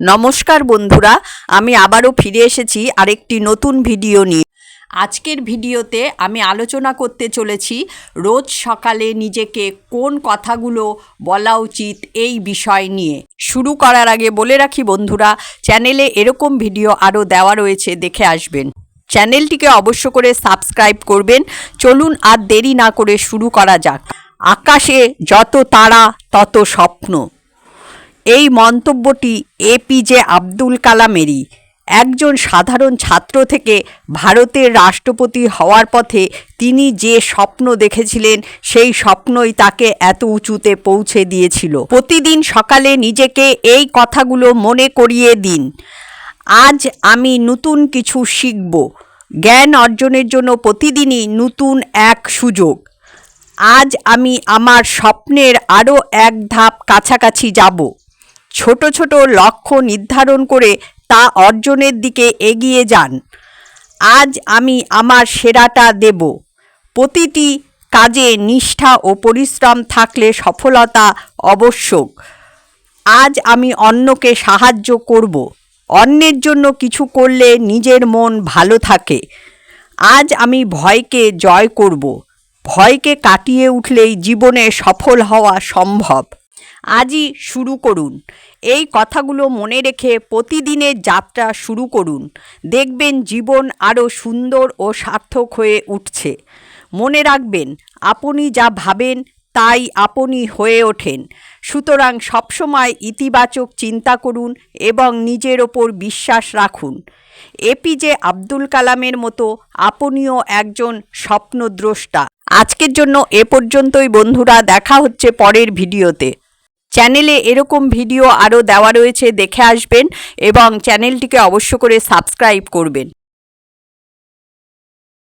নমস্কার বন্ধুরা, আমি আবারও ফিরে এসেছি আরেকটি নতুন ভিডিও নিয়ে। আজকের ভিডিওতে আমি আলোচনা করতে চলেছি রোজ সকালে নিজেকে কোন কথাগুলো বলা উচিত এই বিষয় নিয়ে। শুরু করার আগে বলে রাখি বন্ধুরা, চ্যানেলে এরকম ভিডিও আরও দেওয়া রয়েছে, দেখে আসবেন। চ্যানেলটিকে অবশ্য করে সাবস্ক্রাইব করবেন। চলুন আর দেরি না করে শুরু করা যাক। আকাশে যত তারা, তত স্বপ্ন। এই মন্তব্যটি এপিজে আব্দুল কালামেরই। একজন সাধারণ ছাত্র থেকে ভারতের রাষ্ট্রপতি হওয়ার পথে তিনি যে স্বপ্ন দেখেছিলেন, সেই স্বপ্নই তাকে এত উঁচুতে পৌঁছে দিয়েছিল। প্রতিদিন সকালে নিজেকে এই কথাগুলো মনে করিয়ে দিন। আজ আমি নতুন কিছু শিখব। জ্ঞান অর্জনের জন্য প্রতিদিনই নতুন এক সুযোগ। আজ আমি আমার স্বপ্নের আরও এক ধাপ কাছাকাছি যাব। ছোট ছোট লক্ষ্য নির্ধারণ করে তা অর্জনের দিকে এগিয়ে যান। আজ আমি আমার সেরাটা দেব। প্রতিটি কাজে নিষ্ঠা ও পরিশ্রম থাকলে সফলতা আবশ্যক। আজ আমি অন্যকে সাহায্য করব। অন্যের জন্য কিছু করলে নিজের মন ভালো থাকে। আজ আমি ভয়কে জয় করব। ভয়কে কাটিয়ে উঠলেই জীবনে সফল হওয়া সম্ভব। আজই শুরু করুন। এই কথাগুলো মনে রেখে প্রতিদিনের যাত্রা শুরু করুন। দেখবেন জীবন আরও সুন্দর ও সার্থক হয়ে উঠছে। মনে রাখবেন, আপনি যা ভাবেন তাই আপনি হয়ে ওঠেন। সুতরাং সবসময় ইতিবাচক চিন্তা করুন এবং নিজের ওপর বিশ্বাস রাখুন। এপিজে আব্দুল কালামের মতো আপনিও একজন স্বপ্নদ্রষ্টা। আজকের জন্য এ পর্যন্তই বন্ধুরা, দেখা হচ্ছে পরের ভিডিওতে। চ্যানেলে এরকম ভিডিও আরও দেওয়া রয়েছে দেখে আসবেন এবং চ্যানেলটিকে অবশ্য করে সাবস্ক্রাইব করবেন।